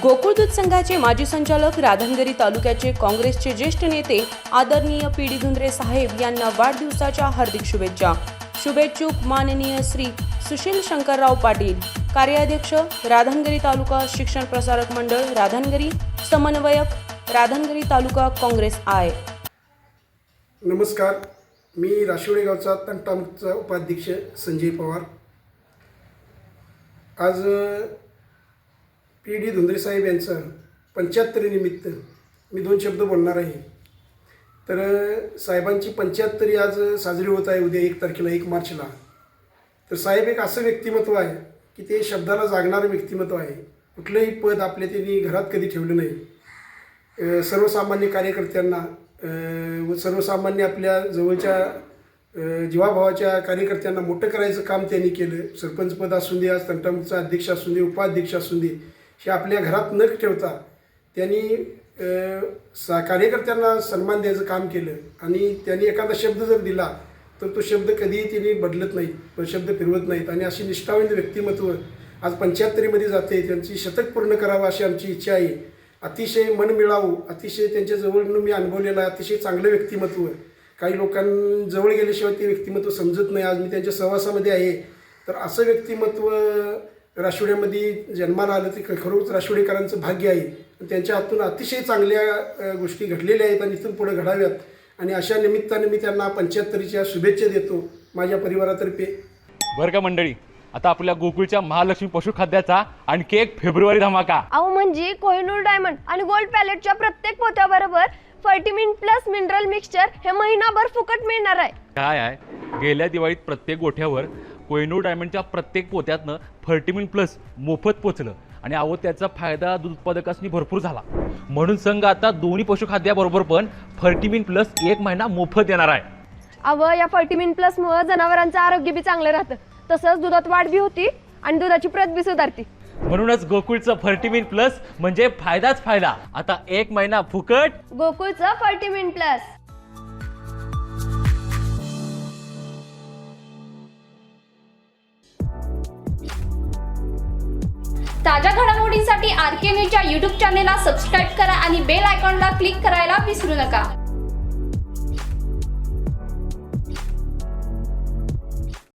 गोकुळ दूध संघाचे माजी संचालक राधनगरी तालुक्याचे काँग्रेसचे ज्येष्ठ नेते आदरणीय पी डी धुंद्रे साहेब यांना वाढदिवसाच्या हार्दिक शुभेच्छा. शुभेच्छुक माननीय श्री सुशील शंकरराव पाटील कार्याध्यक्ष राधनगरी तालुका शिक्षण प्रसारक मंडळ राधनगिरी समन्वयक राधनगिरी तालुका काँग्रेस आय. नमस्कार मी राशिवडे गावचा तंटामुक्तचा उपाध्यक्ष संजय पवार. आज पी डी धुंद्रे साहेब यांचं पंच्याहत्तरीनिमित्त मी दोन शब्द बोलणार आहे. तर साहेबांची पंच्याहत्तरी आज साजरी होत आहे उद्या एक तारखेला एक मार्चला. तर साहेब एक असं व्यक्तिमत्व आहे की ते शब्दाला जागणारं व्यक्तिमत्व आहे. कुठलंही पद आपल्या त्यांनी घरात कधी ठेवलं नाही. सर्वसामान्य कार्यकर्त्यांना व सर्वसामान्य आपल्या जवळच्या जीवाभावाच्या कार्यकर्त्यांना मोठं करायचं काम त्यांनी केलं. सरपंचपद असून दे आज तंटामुखचा अध्यक्ष असून दे उपाध्यक्ष असून दे हे आपल्या घरात न ठेवता त्यांनी सा कार्यकर्त्यांना सन्मान द्यायचं काम केलं. आणि त्यांनी एखादा शब्द जर दिला तर तो शब्द कधीही त्यांनी बदलत नाहीत शब्द फिरवत नाहीत. आणि अशी निष्ठावंत व्यक्तिमत्व आज पंच्याहत्तरीमध्ये जाते त्यांची शतक पूर्ण करावं अशी आमची इच्छा आहे. अतिशय मन मिळावू अतिशय त्यांच्याजवळून मी अनुभवलेलं आहे अतिशय चांगलं व्यक्तिमत्व. काही लोकांजवळ गेल्याशिवाय ते व्यक्तिमत्व समजत नाही. आज मी त्यांच्या सहवासामध्ये आहे. तर असं व्यक्तिमत्व राशिवड्यामध्ये जन्माला आलं ते खरोखरच राशिवडेकरांचं भाग्य आहे. आणि त्यांच्या हातून अतिशय चांगल्या गोष्टी घडलेल्या आहेत आणि इथून पुढे घडाव्यात. आणि अशा निमित्ताने मी त्यांना पंच्याहत्तरीच्या शुभेच्छा देतो माझ्या परिवारातर्फे. बरं का मंडळी आता आपल्या गोकुळच्या महालक्ष्मी पशुखाद्याचा आणखी एक फेब्रुवारी धमाका. अहो म्हणजे कोहिनूर डायमंड आणि गोल्ड पॅलेटच्या प्रत्येक पोत्याबरोबर फर्टिमिन प्लस मिनरल मिक्सचर हे महिनाभर फुकट मिळणार आहे. काय आहे? गेल्या दिवाळीत प्रत्येक गोठ्यावर कोहिनूर डायमंडच्या प्रत्येक पोत्यातनं फर्टिमिन प्लस मोफत पोचलं आणि अहो त्याचा फायदा दूध उत्पादकांनी भरपूर झाला. म्हणून संघ आता दोन्ही पशुखाद्याबरोबर पण फर्टिमिन प्लस एक महिना मोफत देणार आहे. अव या फर्टिमिन प्लस मुळे जनावरांचं आरोग्य बी चांगलं राहतं. तसंच दुधात वाढ बी होती आणि दुधाची प्रत बी सुधारती. म्हणूनच गोकुळचं फर्टिमिन प्लस म्हणजे फायदाच फायदा. आता एक महिना फुकट. गोकुळचं फर्टिमिन प्लस. ताज्या घडामोडींसाठी आर के न्यूजच्या यूट्यूब चॅनेलला सबस्क्राईब करा आणि बेल आयकॉनला क्लिक करायला विसरू नका.